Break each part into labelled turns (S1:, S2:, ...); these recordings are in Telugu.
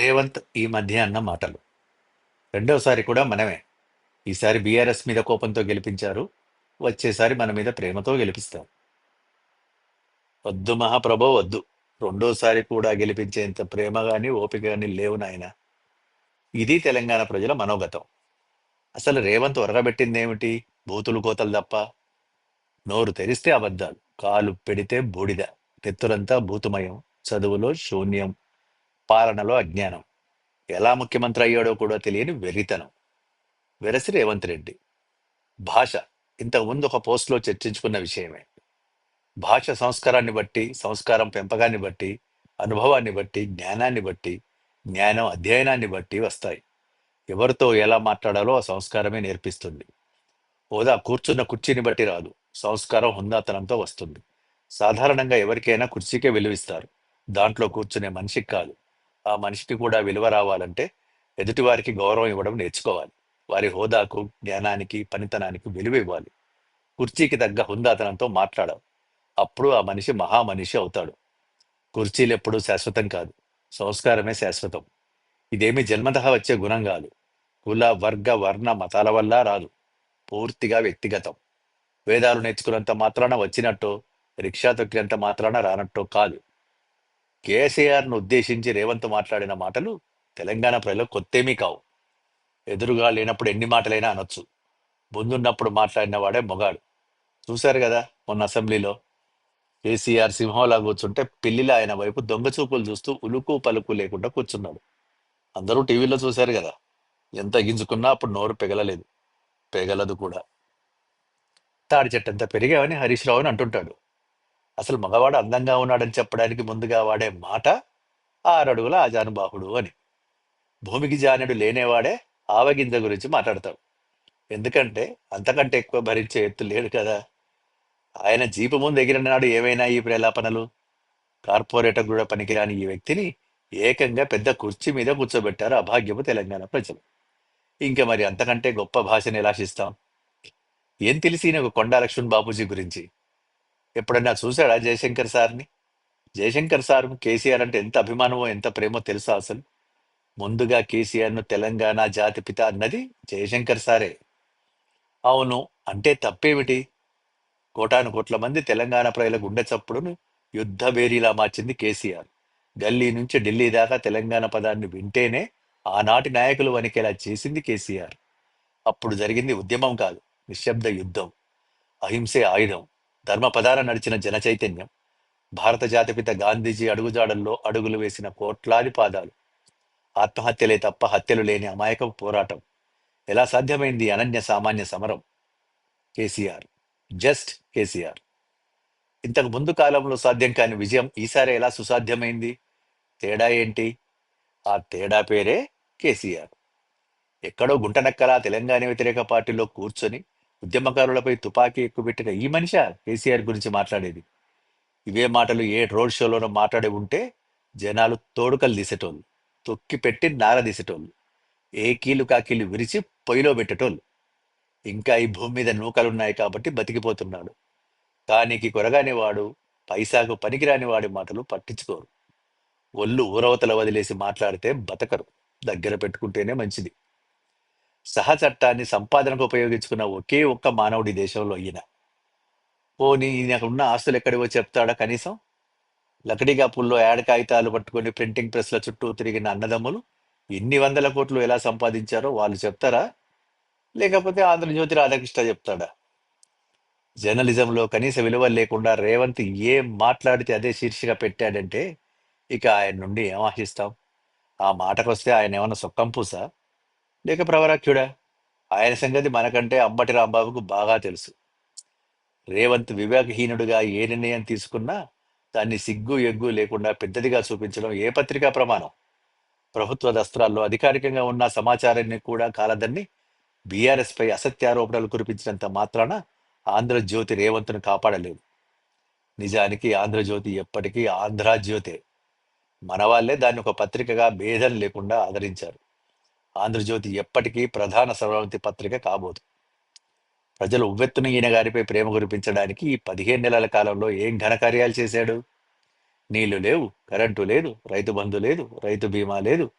S1: రేవంత్ ఈ మధ్య అన్న మాటలు. రెండోసారి కూడా మనమే. ఈసారి బీఆర్ఎస్ మీద కోపంతో గెలిపించారు. వచ్చేసారి మన మీద ప్రేమతో గెలిపిస్తాం. వద్దు మహాప్రభో వద్దు. రెండోసారి కూడా గెలిపించేంత ప్రేమ కానీ ఓపిక కానీ లేవు నాయన. ఇది తెలంగాణ ప్రజల మనోగతం. అసలు రేవంత్ ఒరగబెట్టిందేమిటి? బూతులు కోతలు తప్ప. నోరు తెరిస్తే అబద్ధాలు. కాలు పెడితే బూడిద. నెత్తులంతా భూతమయం చదువులో శూన్యం. పాలనలో అజ్ఞానం. ఎలా ముఖ్యమంత్రి అయ్యాడో కూడా తెలియని వెర్రితనం. వెరసి రేవంత్ రెడ్డి. భాష ఇంతకుముందు ఒక పోస్ట్లో చర్చించుకున్న విషయమే. భాష సంస్కారాన్ని బట్టి సంస్కారం పెంపకాన్ని బట్టి అనుభవాన్ని బట్టి జ్ఞానాన్ని బట్టి జ్ఞానం అధ్యయనాన్ని బట్టి వస్తాయి. ఎవరితో ఎలా మాట్లాడాలో ఆ సంస్కారమే నేర్పిస్తుంది. హోదా కూర్చున్న కుర్చీని బట్టి రాదు. సంస్కారం హుందాతనంతో వస్తుంది. సాధారణంగా ఎవరికైనా కుర్చీకే విలువిస్తారు. దాంట్లో కూర్చునే మనిషికి కాదు. ఆ మనిషికి కూడా విలువ రావాలంటే ఎదుటివారికి గౌరవం ఇవ్వడం నేర్చుకోవాలి. వారి హోదాకు జ్ఞానానికి పనితనానికి విలువ ఇవ్వాలి. కుర్చీకి తగ్గ హుందాతనంతో మాట్లాడాలి అప్పుడు ఆ మనిషి మహామనిషి అవుతాడు. కుర్చీలు ఎప్పుడూ శాశ్వతం కాదు. సంస్కారమే శాశ్వతం. ఇదేమి జన్మతః వచ్చే గుణం కాదు. కుల వర్గ వర్ణ మతాల వల్ల రాదు. పూర్తిగా వ్యక్తిగతం. వేదాలు నేర్చుకున్నంత మాత్రాన వచ్చినట్టో రిక్షా తొక్కినంత మాత్రాన రానట్టో కాదు. కేసీఆర్ను ఉద్దేశించి రేవంత్ మాట్లాడిన మాటలు తెలంగాణ ప్రజలకు కొత్తేమీ కావు. ఎదురుగా లేనప్పుడు ఎన్ని మాటలైనా అనొచ్చు. ముందున్నప్పుడు మాట్లాడిన వాడే మొగాడు. చూశారు కదా మొన్న అసెంబ్లీలో? కేసీఆర్ సింహంలా కూర్చుంటే పిల్లిలా ఆయన వైపు దొంగ చూపులు చూస్తూ ఉలుకు పలుకు లేకుండా కూర్చున్నాడు. అందరూ టీవీలో చూశారు కదా? ఎంత గింజుకున్నా అప్పుడు నోరు పెగలలేదు. పెగలదు కూడా. తాడి చెట్టంతా పెరిగావని హరీష్ రావు అని అంటుంటాడు. అసలు మగవాడు అందంగా ఉన్నాడని చెప్పడానికి ముందుగా వాడే మాట ఆరడుగుల ఆజానుబాహుడు అని. భూమికి జానుడు లేనేవాడే ఆవగింజ గురించి మాట్లాడతాడు. ఎందుకంటే అంతకంటే ఎక్కువ భరించే ఎత్తు లేడు కదా. ఆయన జీపు ముందు ఎగిరిన నాడు ఏమైనా ఈ ప్రేలాపనలు? కార్పొరేటర్ కూడా పనికిరాని ఈ వ్యక్తిని ఏకంగా పెద్ద కుర్చీ మీద కూర్చోబెట్టారు అభాగ్యము తెలంగాణ ప్రజలు. ఇంకా మరి అంతకంటే గొప్ప భాషను ఎలాషిస్తాం ఏం తెలిసి ఈయన ఒక కొండా లక్ష్మణ్ బాబూజీ గురించి? ఎప్పుడన్నా చూశాడా జయశంకర్ సార్ని? జయశంకర్ సార్ కేసీఆర్ అంటే ఎంత అభిమానమో ఎంత ప్రేమో తెలుసా అసలు? ముందుగా కేసీఆర్ను తెలంగాణ జాతిపిత అన్నది జయశంకర్ సారే. అవును అంటే తప్పేమిటి? కోటాను కోట్ల మంది తెలంగాణ ప్రజల గుండె చప్పుడును యుద్ధ బేరీలా మార్చింది కేసీఆర్. గల్లీ నుంచి ఢిల్లీ దాకా తెలంగాణ పదాన్ని వింటేనే ఆనాటి నాయకులు వణికేలా చేసింది కేసీఆర్. అప్పుడు జరిగింది ఉద్యమం కాదు నిశ్శబ్ద యుద్ధం. అహింసే ఆయుధం. ధర్మపదాన నడిచిన జన చైతన్యం భారత జాతిపిత గాంధీజీ అడుగుజాడల్లో అడుగులు వేసిన కోట్లాది పాదాలు. ఆత్మహత్యలే తప్ప హత్యలు లేని అమాయక పోరాటం. ఎలా సాధ్యమైంది అనన్య సామాన్య సమరం? కేసీఆర్. జస్ట్ కేసీఆర్. ఇంతకు ముందు కాలంలో సాధ్యం కాని విజయం ఈసారి ఎలా సుసాధ్యమైంది? తేడా ఏంటి? ఆ తేడా పేరే కేసీఆర్. ఎక్కడో గుంటనక్కలా తెలంగాణ వ్యతిరేక పార్టీలో కూర్చొని ఉద్యమకారులపై తుపాకీ ఎక్కుపెట్టిన ఈ మనిషా కేసీఆర్ గురించి మాట్లాడేది. ఇవే మాటలు ఏ రోడ్ షోలోనో మాట్లాడి ఉంటే జనాలు తోడుకలు తీసేటోళ్ళు తొక్కి పెట్టి నార తీసేటోళ్ళు ఏ కీలు కాకీలు విరిచి పొయ్యిలో పెట్టేటోళ్ళు. ఇంకా ఈ భూమి మీద నూకలున్నాయి కాబట్టి బతికిపోతున్నాడు. దానికి కొరగాని వాడు పైసాకు పనికిరాని వాడి మాటలు పట్టించుకోరు. ఒళ్ళు ఊరవతల వదిలేసి మాట్లాడితే బతకరు. దగ్గర పెట్టుకుంటేనే మంచిది. సహచట్టాన్ని సంపాదనకు ఉపయోగించుకున్న ఒకే ఒక్క మానవుడి దేశంలో ఈయన. పోనీ ఈయనకు ఉన్న ఆస్తులు ఎక్కడివో చెప్తాడా కనీసం? లకడిగా పుల్లో యాడ్ కాగితాలు పట్టుకొని ప్రింటింగ్ ప్రెస్ల చుట్టూ తిరిగిన అన్నదమ్ములు ఎన్ని వందల కోట్లు ఎలా సంపాదించారో వాళ్ళు చెప్తారా? లేకపోతే ఆంధ్రజ్యోతి రాధాకృష్ణ చెప్తాడా? జర్నలిజంలో కనీస విలువ లేకుండా రేవంత్ ఏం మాట్లాడితే అదే శీర్షిక పెట్టాడంటే ఇక ఆయన నుండి ఏం ఆశిస్తాం? ఆ మాటకొస్తే ఆయన ఏమన్నా సొక్కం పూసా లేక ప్రవరాఖ్యుడా ఆయన సంగతి మనకంటే అంబటి రాంబాబుకు బాగా తెలుసు. రేవంత్ వివేకహీనుడిగా ఏ నిర్ణయం తీసుకున్నా దాన్ని సిగ్గు ఎగ్గు లేకుండా పెద్దదిగా చూపించడం ఏ పత్రికా ప్రమాణం? ప్రభుత్వ దస్త్రాల్లో అధికారికంగా ఉన్న సమాచారాన్ని కూడా కాలదన్ని బీఆర్ఎస్పై అసత్యారోపణలు కురిపించినంత మాత్రాన ఆంధ్రజ్యోతి రేవంత్ను కాపాడలేదు. నిజానికి ఆంధ్రజ్యోతి ఎప్పటికీ ఆంధ్రజ్యోతే. మన వాళ్ళే దాన్ని ఒక పత్రికగా భేదం లేకుండా ఆదరించారు. ఆంధ్రజ్యోతి ఎప్పటికీ ప్రధాన సర్వవంతి పత్రిక కాబోదు. ప్రజలు ఉవ్వెత్తున ఈయన గారిపై ప్రేమ కురిపించడానికి ఈ పదిహేను నెలల కాలంలో ఏం ఘనకార్యాలు చేశాడు? నీళ్ళు లేవు కరెంటు లేదు రైతు బంధు లేదు రైతు బీమా లేదు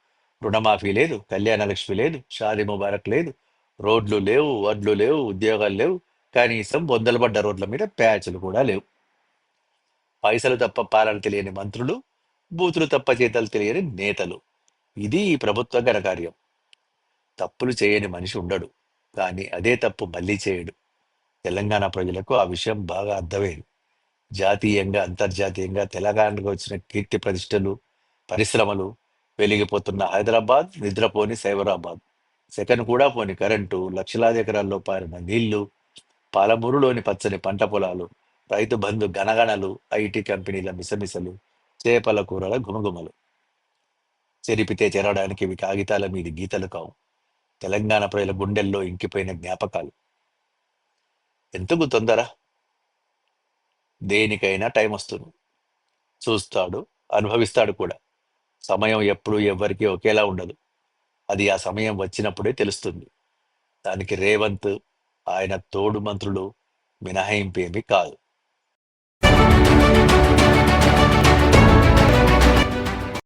S1: రుణమాఫీ లేదు కళ్యాణ లక్ష్మి లేదు షాది ముబారక్ లేదు రోడ్లు లేవు వడ్లు లేవు ఉద్యోగాలు లేవు కనీసం బొందలు పడ్డ రోడ్ల మీద ప్యాచ్లు కూడా లేవు. పైసలు తప్ప పాలన తెలియని మంత్రులు బూతులు తప్ప చేతలు తెలియని నేతలు. ఇది ఈ ప్రభుత్వ ఘనకార్యం తప్పులు చేయని మనిషి ఉండడు. కానీ అదే తప్పు మళ్ళీ చేయడు. తెలంగాణ ప్రజలకు ఆ విషయం బాగా అర్థమైంది. జాతీయంగా అంతర్జాతీయంగా తెలంగాణకు వచ్చిన కీర్తి ప్రతిష్టలు పరిశ్రమలు వెలిగిపోతున్న హైదరాబాద్ నిద్రపోని సైబరాబాద్. సెకండ్ కూడా పోని కరెంటు లక్షలాది ఎకరాల్లో పారిన నీళ్ళు పాలమూరులోని పచ్చని పంట పొలాలు రైతు బంధు గణగణలు ఐటీ కంపెనీల మిసమిసలు చేపల కూరల గుమగుమలు చెరిపితే చేరడానికి ఇవి కాగితాల మీది గీతలు కావు. తెలంగాణ ప్రజల గుండెల్లో ఇంకిపోయిన జ్ఞాపకాలు. ఎందుకు తొందర? దేనికైనా టైం వస్తుంది. చూస్తాడు అనుభవిస్తాడు కూడా. సమయం ఎప్పుడు ఎవ్వరికీ ఒకేలా ఉండదు. అది ఆ సమయం వచ్చినప్పుడే తెలుస్తుంది. దానికి రేవంత్ ఆయన తోడు మంత్రులు మినహాయింపేమీ కాదు.